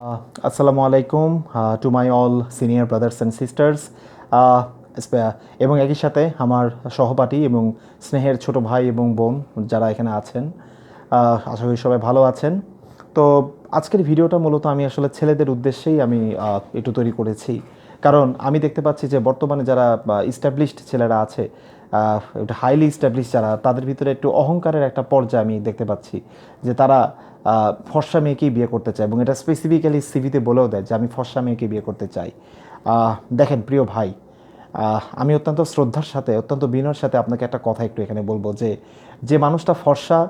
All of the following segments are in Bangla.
আসসালামু আলাইকুম to my all senior brothers and sisters এবং একই সাথে আমার সহপাঠী এবং স্নেহের ছোট ভাই এবং বোন যারা এখানে আছেন আশা করি সবাই ভালো আছেন। তো আজকের ভিডিওটা মূলত আমি আসলে ছেলেদের উদ্দেশ্যেই আমি একটু তৈরি করেছি। কারণ আমি দেখতে পাচ্ছি যে বর্তমানে যারা ইস্টাবলিশড ছেলেরা আছে হাইলি ইস্টাবলিশ যারা, তাদের ভিতরে একটু অহংকারের একটা পর্যায়ে আমি দেখতে পাচ্ছি, যে তারা ফর্সা মেয়েকেই বিয়ে করতে চায়। এবং এটা স্পেসিফিক্যালি সিভিতে বলেও দেয় যে, আমি ফর্সা মেয়েকে বিয়ে করতে চাই। দেখেন, প্রিয় ভাই আমি অত্যন্ত শ্রদ্ধার সাথে, অত্যন্ত বিনয়ের সাথে আপনাকে একটা কথা একটু এখানে বলব, যে যে মানুষটা ফর্সা,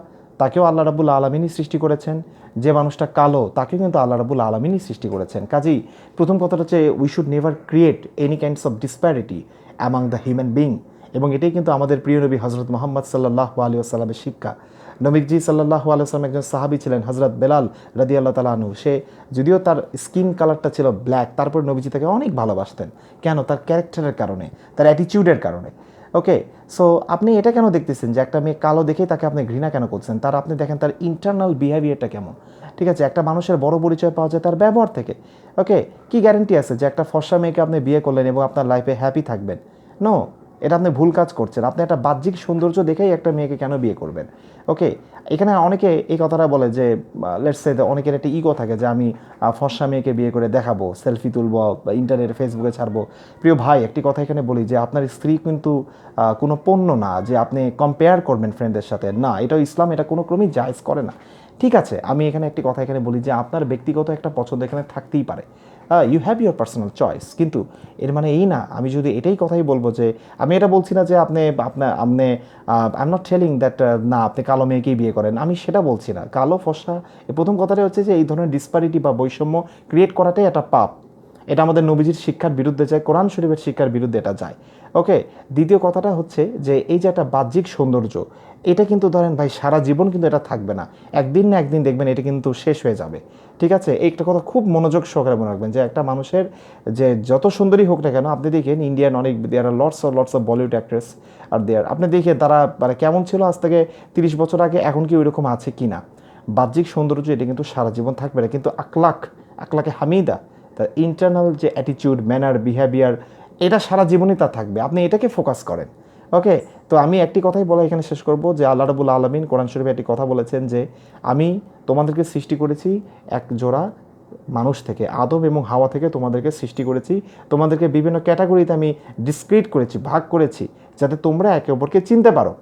তাকেও আল্লাহ রাবুল আলমিনই সৃষ্টি করেছেন। যে মানুষটা কালো তাকে কিন্তু আল্লাহ রাবুল আলমিনই সৃষ্টি করেছেন। কাজেই, প্রথম কথাটা হচ্ছে we should never create any kinds of disparity among the human being এবং এটাই কিন্তু আমাদের প্রিয় নবী হজরত মোহাম্মদ সাল্লাহ আলী আসসালামের শিক্ষা। নবীজি সাল্লাহ আলাইসলাম একজন সাহাবি ছিলেন হজরত বেলাল রাদি আল্লাহ তালাহনু সে যদিও তার স্কিন কালারটা ছিল ব্ল্যাক, তারপর নবীজি তাকে অনেক ভালোবাসতেন। কেন? তার ক্যারেক্টারের কারণে, তার অ্যাটিটিউডের কারণে। ওকে? সো, আপনি এটা কেন দেখতেছেন যে একটা মেয়ে কালো দেখেই তাকে আপনি ঘৃণা কেন করছেন? তার, আপনি দেখেন তার ইন্টারনাল বিহেভিয়ারটা কেমন? ঠিক আছে, একটা মানুষের বড় পরিচয় পাওয়া যায় তার ব্যবহার থেকে। ওকে? কি গ্যারেন্টি আছে যে একটা ফর্সা মেয়েকে আপনি বিয়ে করলেন এবং আপনার লাইফে হ্যাপি থাকবেন? নো এটা আপনি ভুল কাজ করছেন। আপনি একটা বাহ্যিক সৌন্দর্য দেখেই একটা মেয়েকে কেন বিয়ে করবেন? ওকে? এখানে অনেকে এই কথাটা বলে যে লেটস সে অনেকের একটা ইগো থাকে যে আমি ফর্সা মেয়েকে বিয়ে করে দেখাবো সেলফি তুলবো, বা ইন্টারনেট ফেসবুকে ছাড়বো। প্রিয় ভাই, একটি কথা এখানে বলি যে, আপনার স্ত্রী কিন্তু কোনো পণ্য না যে আপনি কম্পেয়ার করবেন ফ্রেন্ডদের সাথে। না এটাও ইসলাম, এটা কোনো ক্রমেই জায়জ করে না। ঠিক আছে, আমি এখানে একটি কথা এখানে বলি যে, আপনার ব্যক্তিগত একটা পছন্দ এখানে থাকতেই পারে। You have your personal choice কিন্তু এর মানে এই না, আমি যদি এটাই কথাই বলব যে, আমি এটা বলছি না যে আপনি আপনার আপনি I am not telling that না, আপনি কালো মেয়েকেই বিয়ে করেন, আমি সেটা বলছি না। কালো ফসা প্রথম কথাটাই হচ্ছে যে, এই ধরনের ডিসপারিটি বা বৈষম্য ক্রিয়েট করাটাই একটা পাপ। এটা আমাদের নবীজির শিক্ষার বিরুদ্ধে যায়, কোরআন শরীফের শিক্ষার বিরুদ্ধে এটা যায়। ওকে, দ্বিতীয় কথাটা হচ্ছে যে এই যে একটা বাহ্যিক সৌন্দর্য, এটা কিন্তু ধরেন ভাই সারা জীবন কিন্তু এটা থাকবে না। একদিন না একদিন দেখবেন এটা কিন্তু শেষ হয়ে যাবে। ঠিক আছে? একটা কথা খুব মনোযোগ সহকারে মনে রাখবেন যে একটা মানুষের যে যত সুন্দরী হোক না কেন, আপনি দেখেন ইন্ডিয়ান অনেক there are lots of lots of Bollywood actress are there আপনি দেখে তারা মানে কেমন ছিল আজ থেকে তিরিশ বছর আগে, এখন কি ওইরকম আছে কি না? বাহ্যিক সৌন্দর্য, এটা কিন্তু সারা জীবন থাকবে না। কিন্তু আকলাক আকলাকে হামিদা, তার ইন্টারনাল যে অ্যাটিটিউড ম্যানার বিহেভিয়ার এটা সারা জীবনই তা থাকবে। আপনি এটাকে ফোকাস করেন। ওকে তো আমি একটি কথাই বলা এখানে শেষ করব যে আল্লাহ রাবুল আলমিন কোরআন শরীফে একটি কথা বলেছেন যে, আমি তোমাদেরকে সৃষ্টি করেছি এক জোড়া মানুষ থেকে আদব এবং হাওয়া থেকে তোমাদেরকে সৃষ্টি করেছি। তোমাদেরকে বিভিন্ন ক্যাটাগরিতে আমি ডিসক্রিট করেছি, ভাগ করেছি, যাতে তোমরা একে অপরকে চিনতে পারো।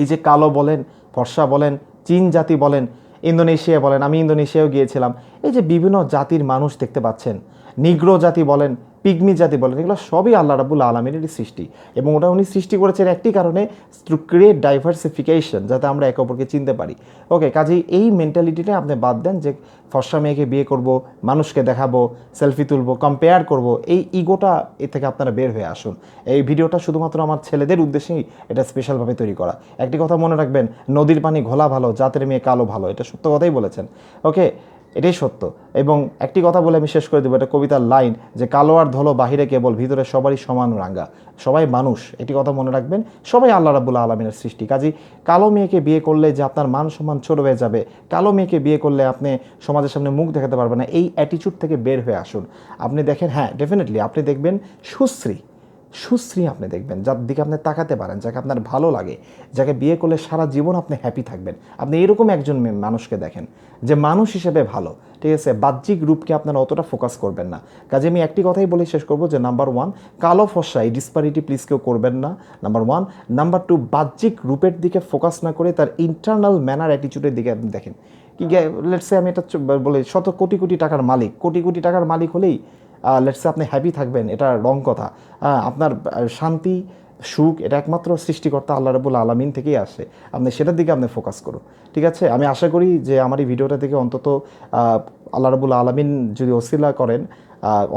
এই যে কালো বলেন, ফর্সা বলেন, চীন জাতি বলেন, ইন্দোনেশিয়া বলেন, আমি ইন্দোনেশিয়াও গিয়েছিলাম। এই যে বিভিন্ন জাতির মানুষ দেখতে পাচ্ছেন, নিগ্রো জাতি বলেন, পিগমি জাতি বলেন, এগুলো সবই আল্লাহ রাবুল আলমিনেরই সৃষ্টি এবং ওটা উনি সৃষ্টি করেছেন একটি কারণে টু ক্রিয়েট ডাইভার্সিফিকেশন যাতে আমরা একে অপরকে চিনতে পারি। ওকে কাজেই এই মেন্টালিটিটা আপনি বাদ দেন যে, ফর্সা মেয়েকে বিয়ে করব, মানুষকে দেখাবো সেলফি তুলবো কম্পেয়ার করব, এই ইগোটা এ থেকে আপনারা বের হয়ে আসুন। এই ভিডিওটা শুধুমাত্র আমার ছেলেদের উদ্দেশ্যেই এটা স্পেশালভাবে তৈরি করা। একটি কথা মনে রাখবেন, নদীর পানি ঘোলা ভালো, জাতের মেয়ে কালো ভালো, এটা সত্য কথাই বলেছেন। ওকে এটাই সত্য। এবং একটি কথা বলে আমি শেষ করে দেবো, এটা কবিতার লাইন যে কালো আর ধলো বাহিরে কেবল, ভিতরে সবারই সমান রাঙ্গা সবাই মানুষ, এটি কথা মনে রাখবেন, সবাই আল্লাহ রাবুল্লাহ আলমিনের সৃষ্টি। কাজী কালো মেয়েকে বিয়ে করলে যে আপনার মান সম্মান ছোট হয়ে যাবে, কালো মেয়েকে বিয়ে করলে আপনি সমাজের সামনে মুখ দেখাতে পারবেন না, এই অ্যাটিচিউড থেকে বের হয়ে আসুন। আপনি দেখেন হ্যাঁ ডেফিনেটলি আপনি দেখবেন সুশ্রী। সুশ্রী আপনি দেখবেন, যার দিকে আপনি তাকাতে পারেন, যাকে আপনার ভালো লাগে, যাকে বিয়ে করলে সারা জীবন আপনি হ্যাপি থাকবেন। আপনি এরকম একজন মানুষকে দেখেন, যে মানুষ হিসেবে ভালো, ঠিক আছে? বাহ্যিক রূপকে আপনারা অতটা ফোকাস করবেন না। কাজে আমি একটি কথাই বলে শেষ করব যে নাম্বার ওয়ান কালো ফসা এই ডিসপারিটি প্লিজ কেউ করবেন না। নাম্বার ওয়ান নাম্বার টু বাহ্যিক রূপের দিকে ফোকাস না করে তার ইন্টারনাল ম্যানার অ্যাটিচিউডের দিকে আপনি দেখেন। কি লেটসে আমি এটা বলে, শত কোটি কোটি টাকার মালিক, কোটি কোটি টাকার মালিক হলেই লেটসে আপনি হ্যাপি থাকবেন, এটা রং কথা। আপনার শান্তি, সুখ, এটা একমাত্র সৃষ্টিকর্তা আল্লাহ রাবুল আলমিন থেকেই আসে। আপনি সেটার দিকে আপনি ফোকাস করুন, ঠিক আছে? আমি আশা করি যে আমার এই ভিডিওটা থেকে অন্তত আল্লাহ রাবুল আলমিন যদি অসিলা করেন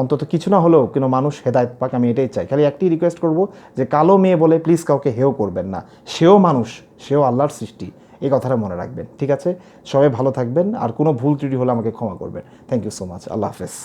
অন্তত কিছু না হলেও কোনো মানুষ হেদায়ত পাক, আমি এটাই চাই। খালি একটি রিকোয়েস্ট করব যে কালো মেয়ে বলে প্লিজ কাউকে হেও করবেন না। সেও মানুষ, সেও আল্লাহর সৃষ্টি, এই কথাটা মনে রাখবেন, ঠিক আছে? সবাই ভালো থাকবেন, আর কোনো ভুল ত্রুটি হলে আমাকে ক্ষমা করবেন। থ্যাংক ইউ সো মাচ আল্লাহ হাফেজ।